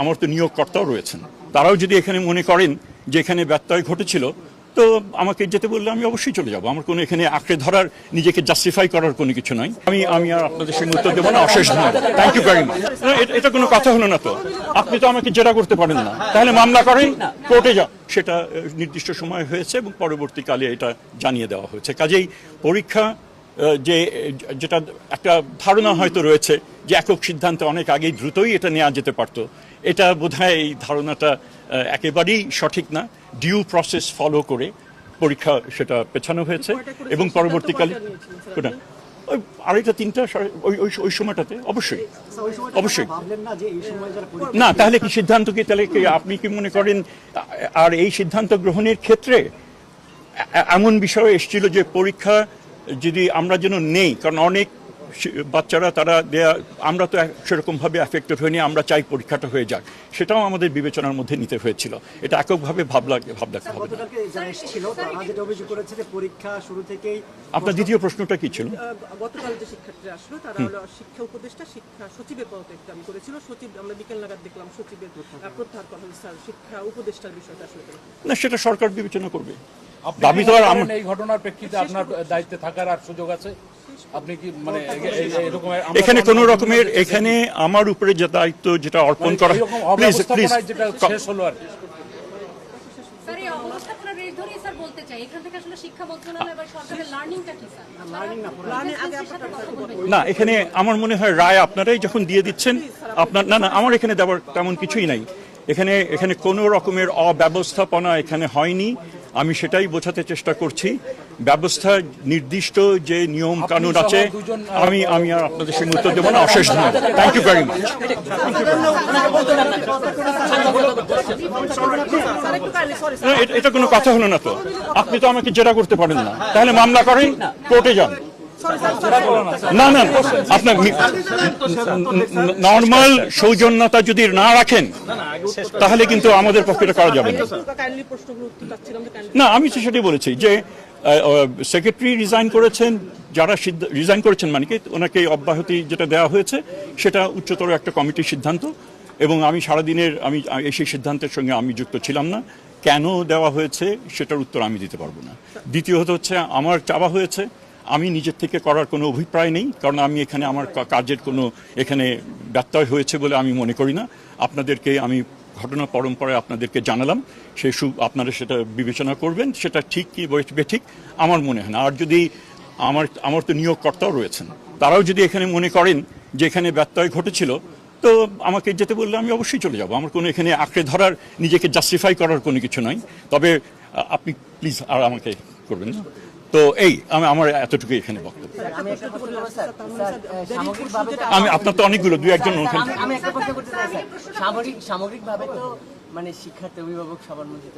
আমার তো নিয়োগকর্তাও রয়েছেন। তারাও যদি এখানে মনে করেন যে এখানে ব্যত্যয় ঘটেছিল, তো আমাকে যেতে বললে আমি অবশ্যই চলে যাব। আমার কোনো এখানে আঁকড়ে ধরার, নিজেকে জাস্টিফাই করার কোনো কিছু নয় আমি আমি আর আপনাদের সঙ্গে উত্তর দেবো না, অশেষ ধন্যবাদ। থ্যাংক ইউ ভেরি মাচ এটা কোনো কথা হলো না তো। আপনি তো আমাকে জেরা করতে পারেন না। তাহলে মামলা করেন, কোর্টে যাও। সেটা, নির্দিষ্ট সময় হয়েছে এবং পরবর্তীকালে এটা জানিয়ে দেওয়া হয়েছে। কাজেই পরীক্ষা যে যেটা একটা ধারণা হয়তো রয়েছে যে একক সিদ্ধান্তে অনেক আগেই দ্রুতই এটা নেওয়া যেতে পারতো। এটা বোধহয় এই ধারণাটা একেবারেই সঠিক না। ডিউ প্রসেস ফলো করে পরীক্ষা সেটা পেছানো হয়েছে এবং পরবর্তীকালে আড়াইটা তিনটা ওই ওই সময়টাতে অবশ্যই। অবশ্যই। ভাবলেন না তাহলে কি সিদ্ধান্ত কি তাহলে কি আপনি কি মনে করেন আর এই সিদ্ধান্ত গ্রহণের ক্ষেত্রে এমন বিষয় এসেছিল যে পরীক্ষা যদি আমরা যেন নেই কারণ অনেক বাচ্চারা তারা দেয়া আমরা তো সেরকমভাবে অ্যাফেক্টেড হয়নি আমরা চাই পরীক্ষাটা হয়ে যাক। সেটাও আমাদের বিবেচনার মধ্যে নিতে হয়েছিল। এটা এককভাবে ভাবলা ভাবতে হবে না। গতকালকে যারা এসেছিল তারা যেটা অভিযোগ করেছে পরীক্ষা শুরু থেকেই আপনার দ্বিতীয় প্রশ্নটা কি ছিল? গতকাল যে শিক্ষার্থীরা আসলো তারা হলো শিক্ষা উপদেষ্টা শিক্ষা সচিবের পদত্যাগ দাবি করেছিল। সচিব আমরা বিকেল নাগাদ দেখলাম সচিবের প্রত্যাহার করা হয়েছে স্যার শিক্ষা উপদেষ্টার বিষয়টা আসলে না সেটা সরকার বিবেচনা করবে। আপনি দাবি তো আর এই ঘটনার প্রেক্ষিতে আপনার দায়িত্বে থাকার আর সুযোগ আছে? আপনি কি মানে এখানে কোনো রকমের এখানে আমার উপরে যে দায়িত্ব যেটা অর্পণ মানে করা প্লিজ প্লিজ শেষ হলো আর না এখানে আমার মনে হয় রায় আপনারাই যখন দিয়ে দিচ্ছেন আপনার না না আমার এখানে দেওয়ার তেমন কিছুই নাই। এখানে এখানে কোনো রকমের অব্যবস্থাপনা এখানে হয়নি। আমি সেটাই বোঝাতে চেষ্টা করছি। ব্যবস্থা নির্দিষ্ট যে নিয়ম কানুন আছে আমি আমি আর আপনাদের সঙ্গে উত্তর দেবো না। অশেষ ধন্যবাদ। থ্যাংক ইউ ভেরি মাচ এটা কোনো কথা হলো না তো। আপনি তো আমাকে জেরা করতে পারেন না। তাহলে মামলা করেন কোর্টে যান। না না আপনার নর্মাল সৌজন্যতা যদি না রাখেন তাহলে কিন্তু আমাদের পক্ষে এটা করা যাবে না। না আমি তো সেটাই বলেছি যে সেক্রেটারি রিজাইন করেছেন যারা রিজাইন করেছেন মানে কি ওনাকে অব্যাহতি যেটা দেওয়া হয়েছে সেটা উচ্চতর একটা কমিটির সিদ্ধান্ত। এবং আমি সারাদিনের আমি এই সেই সিদ্ধান্তের সঙ্গে আমি যুক্ত ছিলাম না। কেন দেওয়া হয়েছে সেটার উত্তর আমি দিতে পারব না। দ্বিতীয়ত হচ্ছে আমার চাওয়া হয়েছে আমি নিজের থেকে করার কোনো অভিপ্রায় নেই, কারণ আমি এখানে আমার কাজের কোনো এখানে ব্যত্যয় হয়েছে বলে আমি মনে করি না। আপনাদেরকে আমি ঘটনা পরম্পরায় আপনাদেরকে জানালাম সেই সু আপনারা সেটা বিবেচনা করবেন, সেটা ঠিক কি ঠিক আমার মনে হয় না। আর যদি আমার আমার তো নিয়োগকর্তাও রয়েছেন, তারাও যদি এখানে মনে করেন যে এখানে ব্যত্যয় ঘটেছিল, তো আমাকে যেতে বললে আমি অবশ্যই চলে যাব। আমার কোনো এখানে আঁকড়ে ধরার, নিজেকে জাস্টিফাই করার কোনো কিছু নয় তবে আপনি প্লিজ আর আমাকে করবেন না। তো এই আমি আমার এতটুকু এখানে বক্তব্য। আমি আপনার তো অনেকগুলো দুই একজন সামরিক আমি- আমি একটা প্রশ্ন করতে চাই সামগ্রিক সামগ্রিকভাবে তো মানে শিক্ষার্থী অভিভাবক সবার মধ্যে